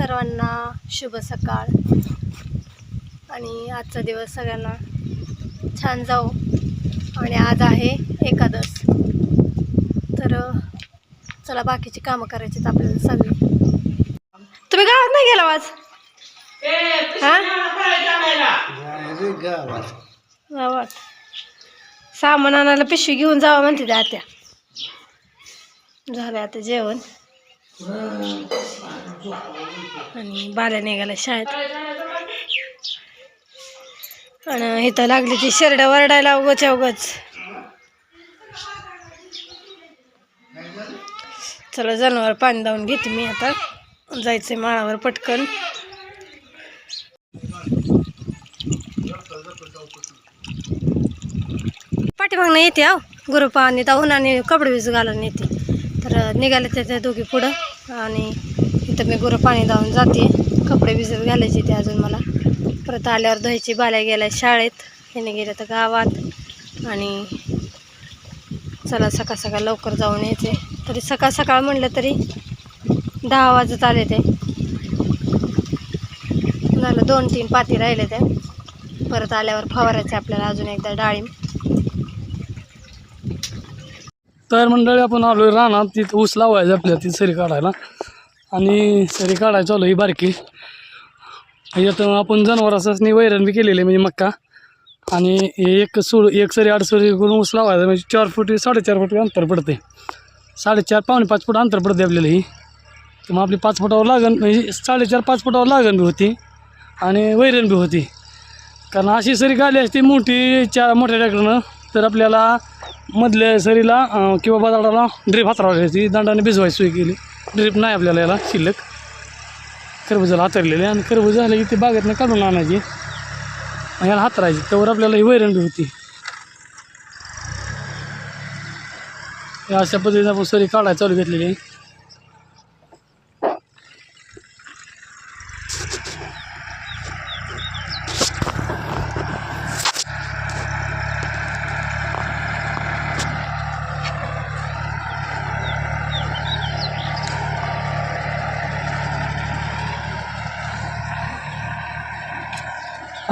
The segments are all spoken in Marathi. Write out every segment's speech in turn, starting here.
सर्वांना शुभ सकाळ. आणि आजचा दिवस सगळ्यांना छान जाऊ आणि आज आहे एकादश तर चला बाकीची कामं करायची आपल्याला सगळी. तुम्ही गावात नाही गेला आज? हा? गावात. सामान आणायला पिशवी घेऊन जावा म्हणते त्या आत्या. झालं आता जेवण. आणि बाल्या निघाला शाळेत. आणि इथं लागली ती शेरड वरडायला उगच उगच चला जनावर पाणी लावून घेते मी आता. जायचंय माळावर पटकन. पाठीमागनं येते अहो गुरु पाणी तर उन्हाने कपडे भिजू घालून येते. तर निघाले त्या त्या दोघी पुढं आणि इथं मी गुरं पाणी धावून जाते. कपडे भिजत घालायचे ते अजून मला. परत आल्यावर धुवायची बाल्या गेल्या शाळेत. हिने गेल्या तर गावात. आणि चला सकाळ सकाळ लवकर जाऊन यायचे तरी सकाळ सकाळ म्हणलं तरी दहा वाजत आले ते. झालं दोन तीन पाती राहिले ते. परत आल्यावर फवारायचे आपल्याला अजून एकदा डाळिंब. तर मंडळी आपण आलो रानात. तिथं ऊस लावायचं आपल्या ती सरी काढायला. आणि सरी काढायला चालू ही बारकी. यात आपण जनावरांनी वैरण बी केलेली आहे म्हणजे मक्का. आणि एक सोड एक सरी आठ सरी करून ऊस लावायचा म्हणजे चार फूट साडेचार फूट अंतर पडते साडेचार पावणे पाच फूट अंतर पडते आपल्याला ही. तर मग आपली पाच फुटावर लागण म्हणजे साडेचार पाच फुटावर लागण बी होती आणि वैरण बी होती. कारण अशी सरी काढली असती मोठी चार मोठ्या ट्रॅक्टरनं तर आपल्याला मधल्या सरीला किंवा बदाडाला ड्रीप हातरावली लागते दंडाने भिजवायची सोय केली. ड्रीप नाही आपल्याला याला शिल्लक. खरबुजाला हातरलेले आणि खरबूज झालं की ते बागेतनं काढून आणायची. आणि याला हातरायची. त्यावर आपल्याला ही वैरण बी होती. अशा पद्धतीने आपण सरी काढायला चालू घेतलेली आहे.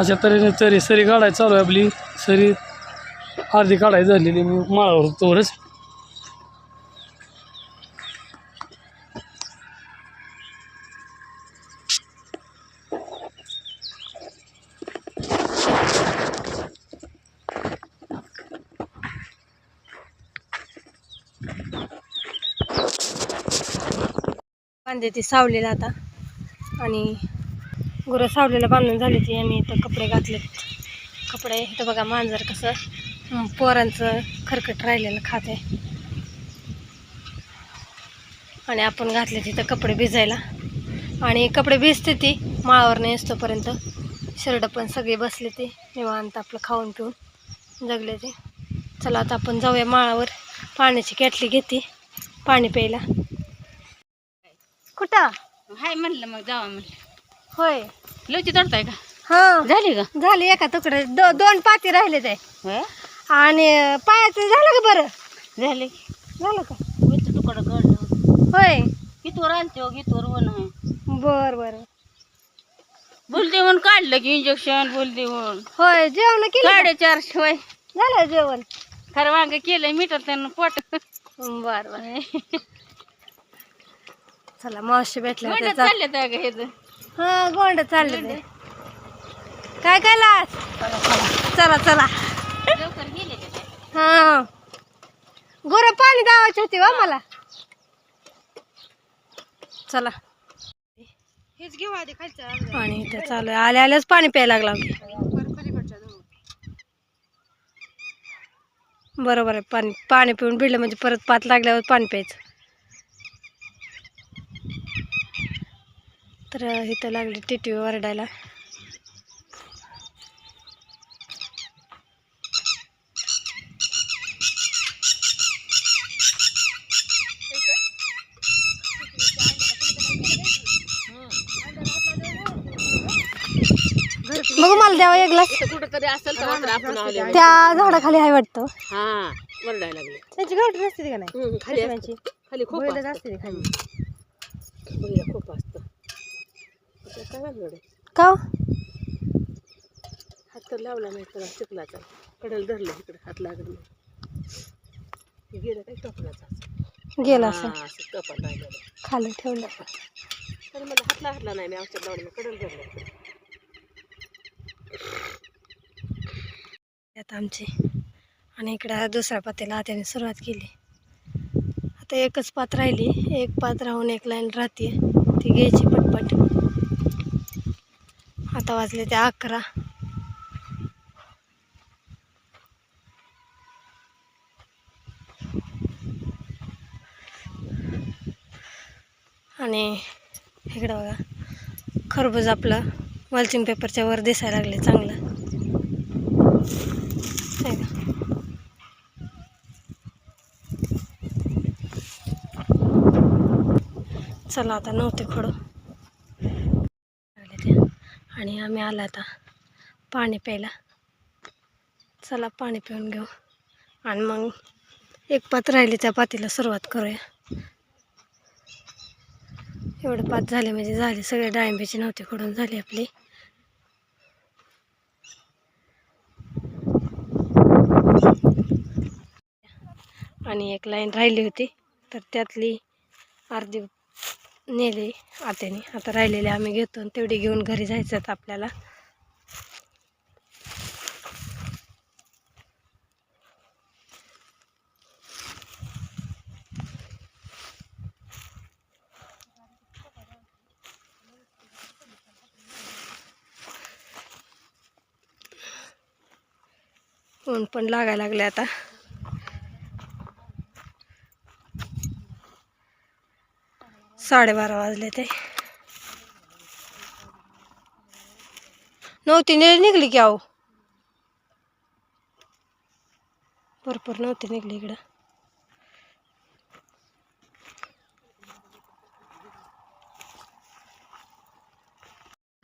अशा तऱ्हेने तरी सरी काढायची चालू आहे आपली. सरी अर्धी काढायची झालेली मी माळावर तोवरच कांदे ती सावलेलं आता. आणि गुरं सावलीला बांधून झाली ती आणि इथं कपडे घातलेत. कपडे इथं बघा मांजर कसं पोरांचं खरकट राहिलेलं खाते आणि आपण घातले तिथं कपडे भिजायला. आणि कपडे भिजते ती माळावर नाही असतोपर्यंत शर्ट पण सगळे बसले ते निवांत आपलं खाऊन पिऊन जगले ते. चला आता आपण जाऊया माळावर. पाण्याची कॅटली घेते पाणी प्यायला. कुठं? हाय म्हणलं मग जावा म्हणलं. होय. लवची तोडताय का? हा. झाली का? झाली एका तुकडे. दो, दोन पाती राहिले ते. होय आणि पायाचं झालं का बरं? झाले झालं का? विच तुकडं काढलं. होय. कितवर आणते हो कितवर आहे? बर बर. बोलते म्हणून काढलं की इंजेक्शन बोलते म्हणून. होय जेवण केलं का? साडेचार शिवाय. झालं जेवण. खरं वांग केलंय मिठत त्यानं पोट. बर बर. चला मावशी भेटल्या गोंड्यात त्याचा चालले त्या हे हा गोंड चालले काय काय लास चला चला? हा. गोर पाणी दावायची होती वा मला. चला. हेच घेऊ आधी खालचं पाणी इथं चालू आहे. आल्या आल्याच पाणी प्यायला लागला बरोबर आहे. पाणी पाणी पिऊन भिडलं म्हणजे परत पात लागल्यावर पाणी प्यायचं. तर इथं लागली टिटवी वरडायला बघू मला द्यावा एक ग्लास. कुठेतरी असेल तर मात्र आपण आले त्या झाडाखाली आहे वाटतं. हा वरडायला लागले. त्यांची गावठी नसते का नाही? खाली असतं. खाली खूप असतं. असते खाली. खूप असतं? का हो? हात तर लावला नाही तर चिखलाचा कडेला धरलं इकडे हात लागत नाही. गेलं काय टोपलाचा गेला असं. टोपात लागलं. खाली ठेवलं. तर मला हात लागला नाही मी औषध लावलं कडेला धरलं आता आमची आणि इकडं दुसऱ्या पात्याला त्याने सुरुवात केली. आता एकच पात राहिली एक पात राहून एक लाईन राहते ती घ्यायची पटपट. आता वाजले ते अकरा. आणि इकडं बघा खरबूज आपलं वॉल्चिंग पेपरच्या वर दिसायला लागले चांगलं. आहे का चला आता नव्हते खोडू. आणि आम्ही आला आता पाणी प्यायला. चला पाणी पिऊन घेऊ. आणि मग एक पात राहिली त्या पातीला सुरुवात करूया. एवढं पात झाले म्हणजे झाले सगळे डाळिंबीची नव्हते खडून झाली आपली. आणि एक लाईन राहिली होती तर त्यातली अर्धी नेले आत्याने. आता राहिलेले आम्ही घेतो आणि तेवढे घेऊन घरी जायचं आहेत आपल्याला. ऊन पण लागायला लागले आता. साडेबारा वाजले ते. नव्हती नि निघली की अहो भरपूर नव्हती निघली इकडं.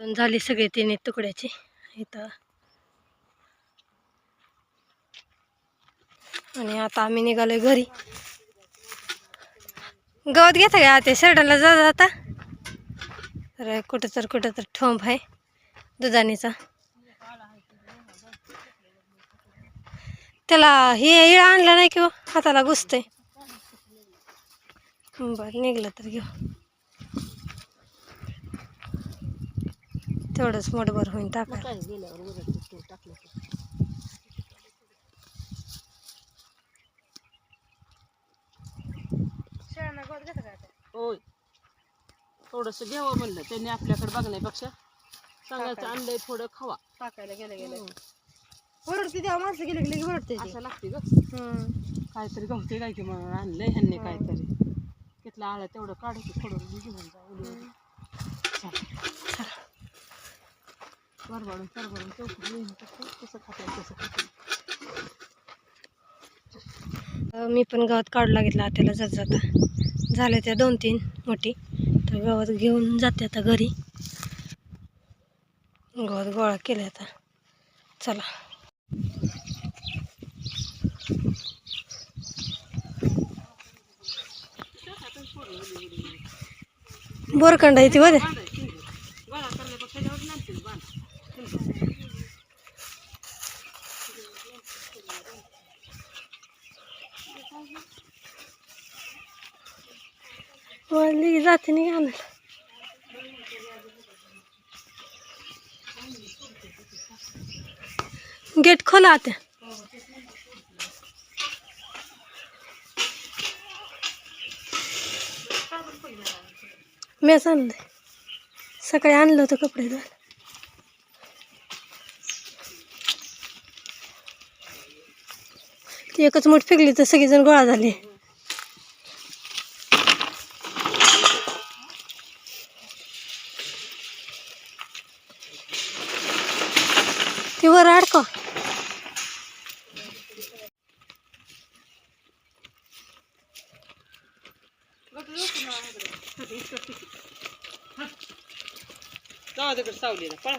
झाली सगळे तिने तुकड्याची. इथं. आणि आता आम्ही निघालोय घरी. गवत घेता का? ते शर्टाला जा जाता. तर कुठं तर कुठं तर ठोंब आहे दुधानीचा. त्याला हे इळ आणलं नाही किंवा हो, हाताला घुसते बरं निघलं तर घेऊ. तेवढंच मोठभर होईन टाका गेल्यावर वरड टाकलं की. होय. थोडस घ्यावं म्हणलं त्यांनी आपल्याकडे बघण्यापेक्षा. सांगायचं आणलंय थोडं खावा. टाकायला गेले गेले. ओरडते तेव्हा माणसं गेले गेले ओरडते असं लागते ग. काहीतरी गमते काय की म्हणून आणलंय ह्यांनी काहीतरी. तिथलं आळं तेवढं काढू की थोडं घेऊन जा उली उली. चल. बरबडून टाकतो कसं कसं मी पण गवत काढू लागितलं त्याला जात जाता झाल्या त्या दोन तीन मोठी. तर गवत घेऊन जाते आता घरी. गवत गोळा केले आता. चला. बोरकंडा येते मध्ये वाढली जाते नाही आणायला गेट खोला आता मीच आणलंय सकाळी आणलं होतं कपडे धुवायला ती एकच मूठ फेकली तर सगळीजण गोळा झाली सावलीला पळा.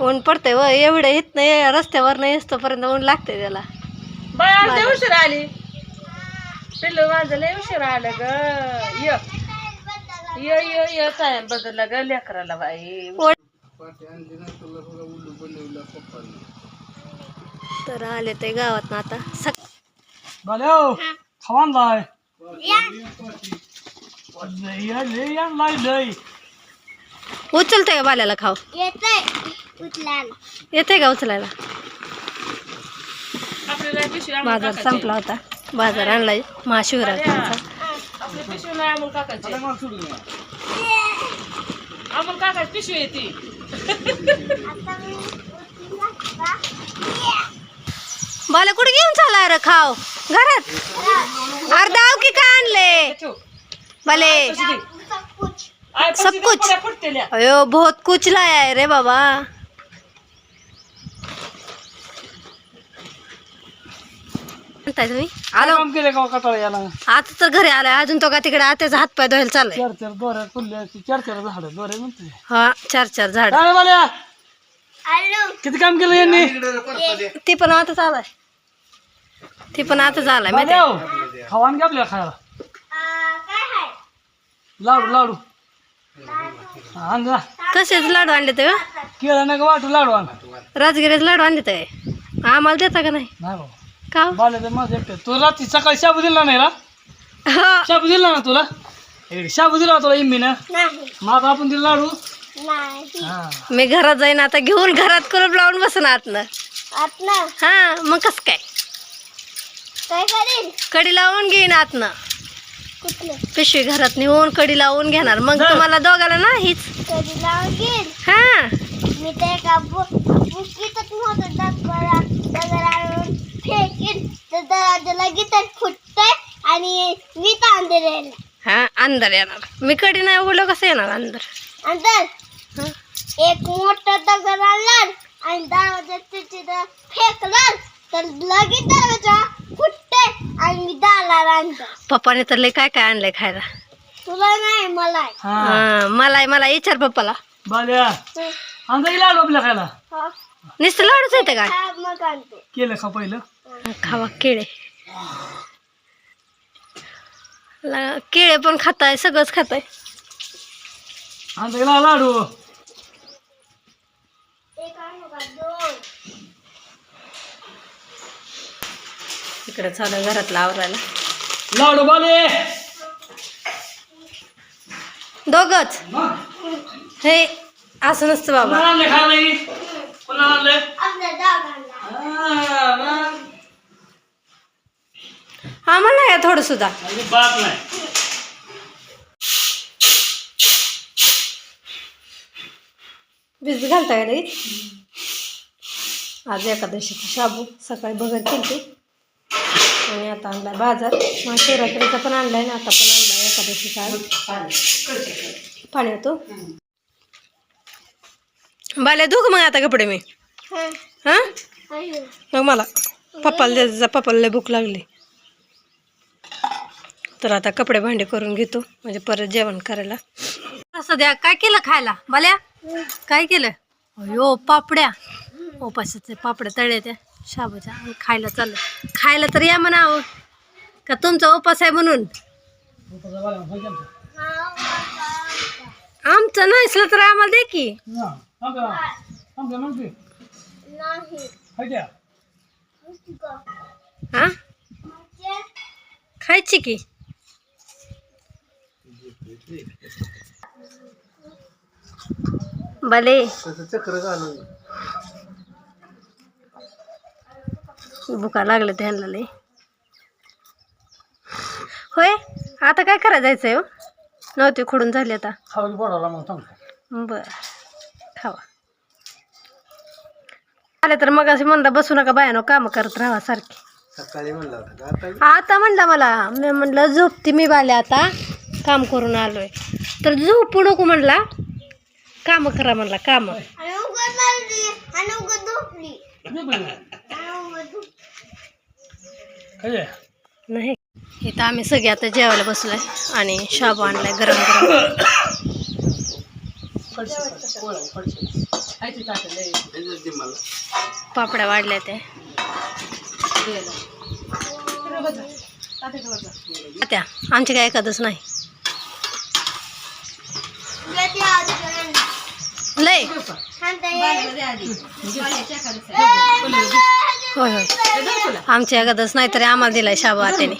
ऊन पडते व एवढं येत नाही रस्त्यावर नाही पर्यंत ऊन लागतंय त्याला. बाय उशीर आली. पिल्लू माझं लय उशीर आलं ग. य य य य काय बदलला ग लेकराला बाई? तर आले ते गावात ना आता सक बाल्या खवान लय उचलतंय का बाल्याला खाऊ? येते का उचलायला? बाजार. संपला होता. बाजार आणलाय. महाशिवरात्रीचा. आपली पिशवी नाही अमोल काकाची. अमोल काकाची पिशवी आहे ती. कुठे घेऊन चालला रे खाऊ घरात? अर्धा की काय आणले? ठेव. आय, पैसे सब कुछ. फुटतेल्या. अयो बहुत कुछ लाया है रे बाबा. म्हणताय तुम्ही? आलो. काम केले का कटाळा याला? आता तर घरी आलाय अजून तो का तिकडे आत्याचा हात पाय धुवायला चाललाय. चार चार दोऱ्या चार चार झाड दोऱ्या म्हणते हा चार चार झाड. काय बाल्या किती काम केलं यांनी? ती. पण आता चालाय ती पण आता झालाय माहिती बाल्या खावान घे आपल्याला खायला. लाडू लाडू. आण जा. कसेच लाडू आणले ते केळं नाही का वाटू लाडू आण. राजगिरीचे लाडू आणले ते. आम्हाला देता का नाही? नाही बाबा. का? तर माझं एकटं. तू रात्री सकाळी शाबू दिला नाही ना हा. शाबू दिला ना तुला? इकडे शाबू दिला तुला इम्मीनं आता आपण दिला लाडू? हा. मी घरात जाईन आता घेऊन घरात कुलूप लावून बसन आतनं. हा मग कस काय? कडी लावून घेईन आतनं. पिशवी घरात नेऊन कडी लावून घेणार. मग. तुम्हाला दोघाला नाहीच हा. मी ते एका बुकीतच मोठं दगड फेकीन तर दरवाजाला गिटार फुटतंय आणि मी तांदूळ येणार हा अंदर येणार. मी कडी नाही उघडलं कसं येणार अंदर हा? एक मोठा दगड आणणार आणि दरवाजा तिथे फेकणार. तर लगेच दरवाजा फुटते आणि मी दाराला आणतो पप्पाने तर लय काय काय आणलंय खायला. तुला नाही मला आहे. हा. हा, मला मला विचार पप्पाला. बाल्या आण जा लाडू आपल्या खायला. हा. नुसतं लाडूच येते काय हा, मग आणतो. केलं का पहिलं? खावा केळे. केळे पण खाताय सगळंच खाताय. लाडू एक आणू का दोन इकडे चालू आहे घरातला आवरायला. लाडू बाले दोघच? हे असं नसतं बाबा कोणाला आणले खायला ही? कोणाला आणले आपल्या दादांना हा, मग. आम्हाला या थोडं सुद्धा नाही. भिजत घालता का लगेच आज एकादशीची शाबू सकाळी बघत केली आणि आता आणलाय बाजार. मग शिवरात्रीचा पण आणलाय ना आता पण आणलाय एकादशीचा पाणी होतो बाल्या धुक मग आता कपडे मी. हा, हा. मग मला. पप्पाला द्यायचं पप्पाला भूक लागली. तर आता कपडे भांडे करून घेतो म्हणजे परत जेवण करायला. असं द्या. काय केलं खायला? बाल्या काय केलं? अयो पापड्या. उपासाचे पापड्या तळे त्या शाबूच्या. खायला चाललं. खायला तर या म्हणावं का तुमचा उपास आहे म्हणून? आमचं नसलं तर आम्हाला दे की. नाही. हा? खायची की? भले. बुका लागले त्यांना लय. होय आता काय करायला जायचंय हो? नव्हती खोडून झाली आता. खावली पोटाला मग सांगतो बर खावा. आले तर मग असे म्हणलं बसू नका बायानो काम करत राहा सारखी. आता म्हणलं मला मी म्हणलं झोपते मी बाले आता. काम करून आलोय. तर झोपू नको म्हणला. काम करा म्हणला काम. नाही. इथं आम्ही सगळे आता जेवायला बसलोय आणि शाबू आणलाय गरम गरम. पापड्या वाढल्या ते त्या आमची काय एखादच नाही तुला ते आधी करेल. लय. होय होय. आमची एखादच नाही तरी आम्हाला दिलाय शाबा त्याने.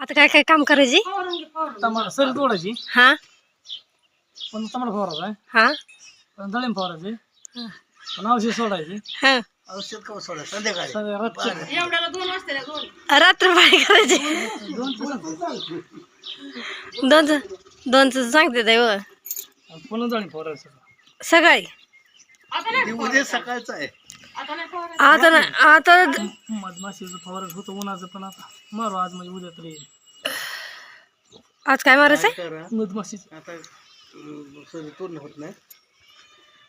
आता काय काय काम करायची? सरी तोडायची हा? पण टमाटर फवारायचा आहे. हा? पण डाळिंब फवारायचे. पण औषध सोडायचे. हा. औषध कवा सोडायचं? संध्याकाळी. रात्री दोन रात्रपाळी करायची. दोनच दोनच सांगते ताई हो पुन्हा फवारायचं सकाळी. उद्या सकाळचं आहे. आता नाही. आता मधमाशीचं फवारायचं होतं उन्हाचं पण आता. मारू आज म्हणजे उद्या तरी. येईल आज काय मारायचंय मधमाशीचं.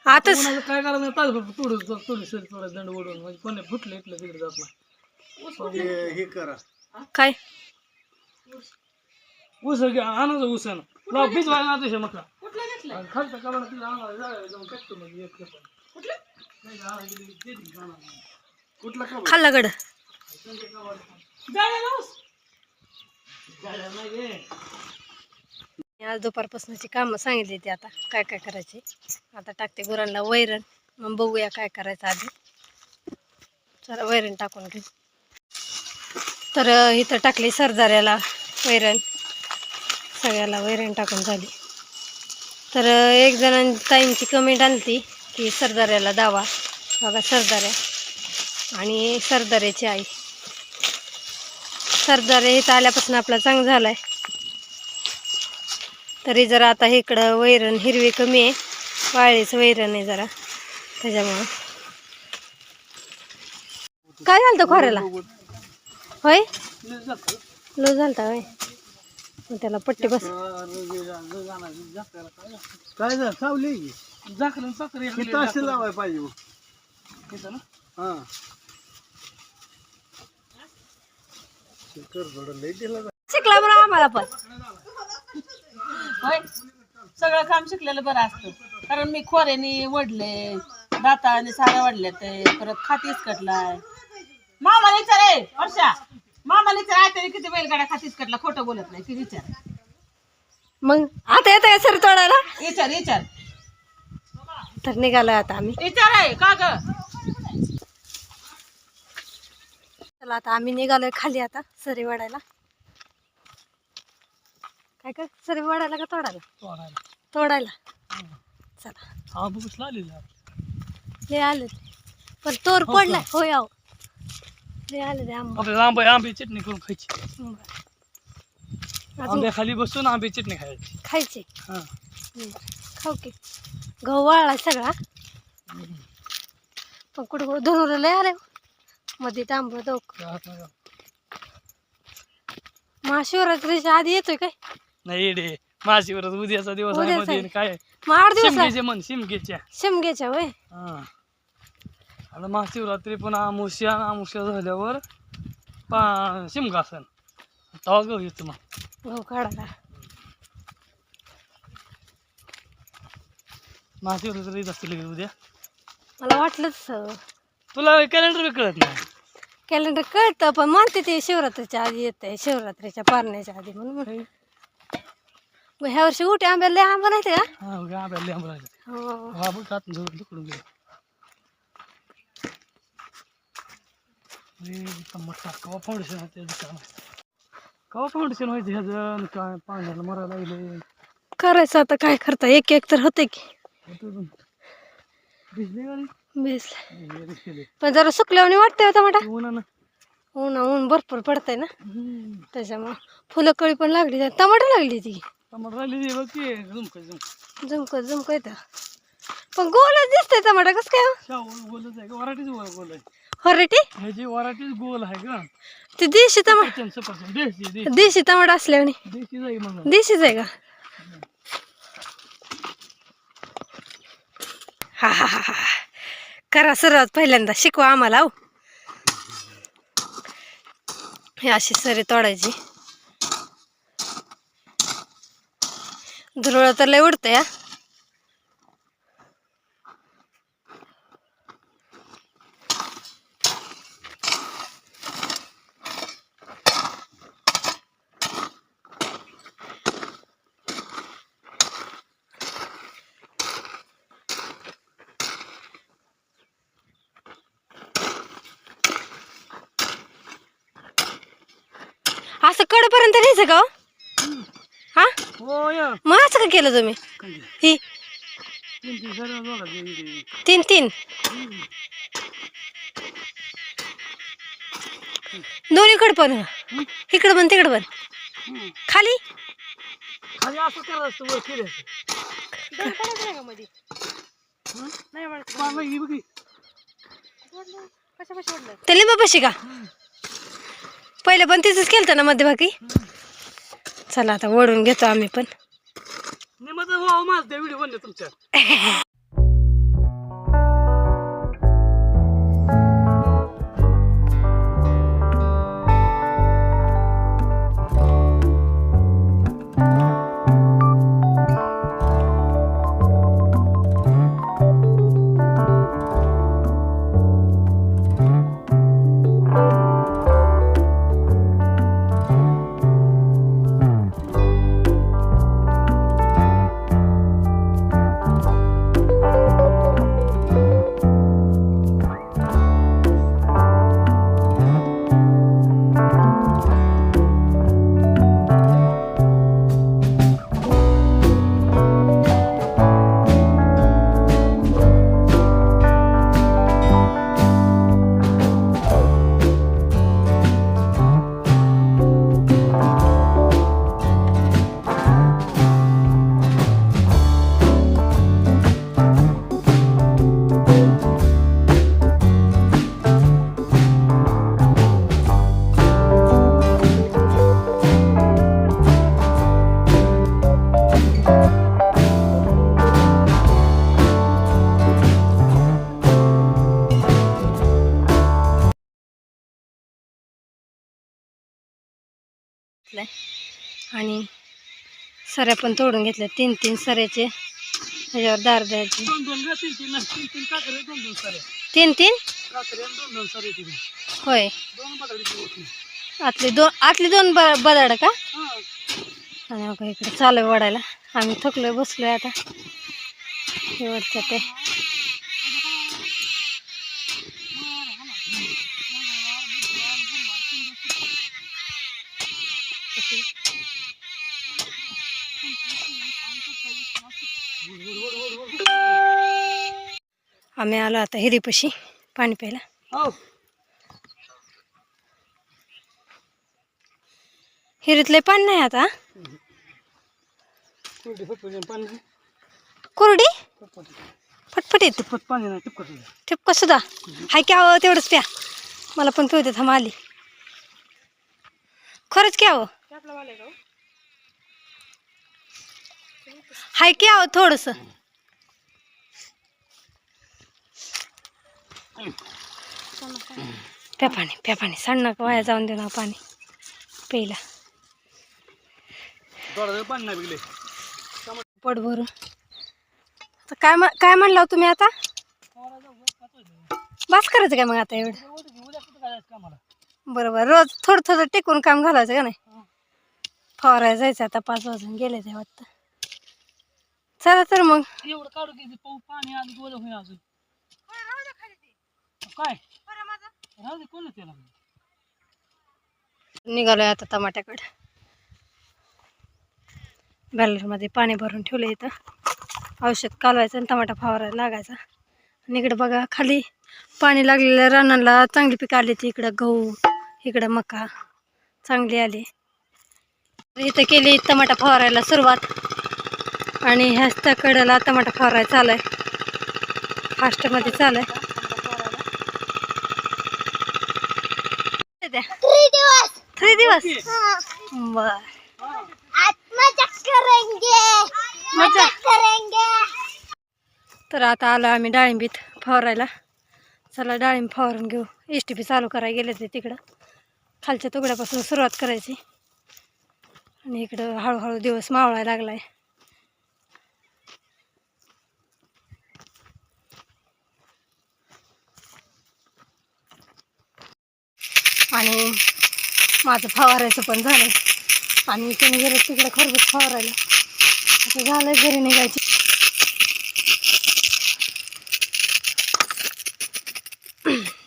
आता उन्हाचं काय करायचं नाही तास तोडून तोडून सरी तोडायचं दंड ओढून म्हणजे कोणी फुटलं इथलं तिकडे जात नाही. काय? ऊस घ्या आणायचं ऊसानं लाव बीज व्हायला ना तसे मका. कुठलं घेतलं? आणि खालचा कामाला तिला आणायला जायला जाऊन कटतो म्हणजे एक खेप. कुठलं? खाल्ला गड. आज दुपारपासूनची कामं सांगितली ती आता काय काय करायची. आता टाकते गुरांना वैरण. मग बघूया काय करायचं आधी. चला वैरण टाकून घेऊ. तर अं, इथं टाकली सरदाऱ्याला वैरण. सगळ्याला वैरण टाकून झाली. तर एक जणां ताईंची कमेंट आली की सरदाऱ्याला दावा. बघा सरदाऱ्या आणि सरदाऱ्याची आई. सरदारे इथं आल्यापासून आपला चांगला झाला आहे तरी जरा आता इकडं वैरण हिरवी कमी आहे. वाळीचं वैरण आहे जरा त्याच्यामुळं. काय झालं खोऱ्याला? होय? लो झालता होय. मग त्याला पट्टी बस. काय झालं? सावली? झाकलं साखर लावाय पाहिजे ना? शिकला बरं आम्हाला पण. होय? सगळं काम शिकलेलं बरं असतं. कारण मी खोऱ्याने वडले दाताने साऱ्या वडल्या ते. परत खातीच कटलाय मामाला विचार आहे वर्षा. आहे तरी किती बैलगाड्या खातीच कटला खोटं बोलत नाही ती विचार. मग आता येतं का सर तोडायला विचार विचार. तर निघालोय आता आम्ही. विचार आहे का ग? चला आता आम्ही निघालोय खाली आता सरी वाढायला. काय कर सरी वाढायला का तोडायला? तोडायला. चला. हा ले आले. पण तोर पडलाय. होय आहो. ले आले ते आंबा. आपल्याला आंबे आंबे चटणी करून खायची. बरं. अजून आंब्या खाली बसून आंबे चटणी खायची. खायचे? हा. बरं. खाऊ की. गहू वाळला सगळा. पण कुठं लय आले मध्ये तांबं दोक राहत नाही का? महाशिवरात्रीच्या आधी येतोय काय? नाही रे. महाशिवरात उद्याचा दिवस आहे उद्याचा मध्ये आहे. आणि काय? मग आठ दिवस शिमगेचे म्हण शिमगेच्या. शिमग्याच्या वय हा. आता महाशिवरात्री पण आमुष्या आमुष्या झाल्यावर पा शिमगा असन तेव्हा गहू येतो मग. गहू काढायला महाशिवरात्री येत असतील लगेच उद्या मला वाटलंच तुला कॅलेंडर बी कळत नाही. कॅलेंडर कळतं पण म्हणते ते शिवरात्रीच्या आधी येते शिवरात्रीच्या पारण्याच्या आधी म्हणून म्हण- मग ह्या वर्षी उठे आंब्याला लय आंबा नाही का? हा उगा आंब्याला आंबा राहिला हो. हा बघ आत लुकडून गेलो. कवा फाउंडेशन होते दुकान? कवा फाउंडेशन व्हायचं ह्याचं काय पाण्याला मरायला लागले. करायचं आता काय करता? एक एक तर होते की. भिजले गाडी. पण जरा सुकल्यावर वाटतंय होता मोठा उन्हानं ऊन ऊन भरपूर पडतंय ना. त्याच्यामुळं फुलं कळी पण लागली टमाटर लागली ती टमाटर बघ की. झुमक झुमक. येतं. पण गोलच दिसतंय टमाटर कसं काय हो? गोलच आहे वराठीच गोल आहे. हरेटी ह्याची वराठीच गोल आहे का ती देशी सफरचंद देशी देशी. देशी टमाटर असल्याने देशी जाई देशीच आहे का? हा हा हा हा करा सुरुवात पहिल्यांदा. शिकवा आम्हाला हो. हे अशी सरी तोडायची. धुरळ तर लय उडतं या असं कडपर्यंत न्यायचं का हो? हा? हो मग असं का केलं तुम्ही? ही तीन तीन. दोन्हीकडे पण. इकडं पण तिकडं पण खाली? खाली असं करायचं असतं वर केलं ते लिंबापाशी का? पहिले पण तिथंच केलं ना मध्यभागी? चला आता ओढून घेतो आम्ही पण. निमत वाव माझ त्या व्हिडिओ बनले तुमच्या. सऱ्या पण तोडून घेतल्या. तीन तीन सऱ्याचे. त्याच्यावर दार द्यायचे. तीन तीन होय. आतली दोन आतली दोन बदाड का? हा. आणि इकडे चालू आहे वडायला. आम्ही थकलोय बसलोय आता. वरचं ते. आम्ही आलो आता हिरीपाशी पाणी प्यायला. हो. हिरीतले पाणी नाही आता. कोरडी फटफटी फटफट येते फट पाणी नाही टिपकट ठिपका सुद्धा. हाय की आव तेवढंच प्या. मला पण पिऊ दे थांब आली. खरंच की आव हाय की आव थोडस. प्या पाणी प्या पाणी. सांड नका वाया जाऊन दे ना पाणी. प्यायला. पोट भरून. आता काय काय म्हणला हो तुम्ही आता? बस करायचं काय मग आता एवढं? बरोबर रोज थोडं थोडं टेकून काम घालायचं का नाही? फवारायला जायचं आता पाच वाजून गेले ते वाटतं. चला तर मग. एवढं काढू पाणी अजून. काय? राहू दे कोण त्याला? निघालोय आता टमाट्याकडे. बॅलरमध्ये पाणी भरून ठेवलं इथं. औषध कालवायचं आणि टमाटा फवारायला लागायचा. आणि इकडं बघा खाली पाणी लागलेल्या रानाला चांगली पिकं आली ती. इकडं गहू इकडं मका. चांगली आली. इथं केली टमाटा फवारायला सुरुवात. आणि ह्याच त्या कडेला टमाटा फवारायला चालू आहे. फास्टमध्ये चालू आहे. थ्री दिवस. थ्री दिवस? हाँ, बर. मजा. तर आता आलो आम्ही डाळिंबीत फवारायला. चला डाळिंब फवारून घेऊ. एस टी पी चालू करायला गेले ते तिकडं. खालच्या तुकड्यापासून सुरुवात करायची. आणि इकडं हळूहळू दिवस मावळायला लागलाय. आणि माझं फवारायचं पण झालं. आणि तुम्ही गेलं तिकडे खरबूज फवारायला. आता झालं घरी निघायची.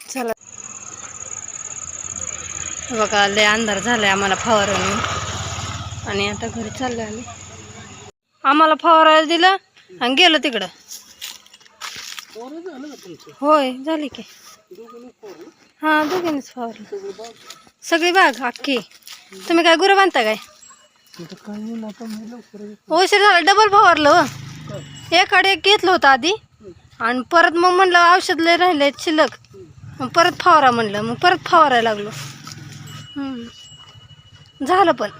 चला. बघा लय अंधार झालाय आम्हाला फवारणी आणि आता घरी चाललोय आम्ही. आम्हाला फवारायला दिलं आणि गेलो तिकडं. होय झाली की. हां दोघींनीच फवारलं. सगळी बाग अख्खी. तुम्ही काय गुरं बांधता काय? उशीर झाला डबल फवारलं हो. एकाडे एक घेतलं होतं आधी आणि परत मग म्हणलं औषध लय राहिले शिल्लक. मग परत फवारा म्हणलं मग परत फवारायला लागलो. झालं पण.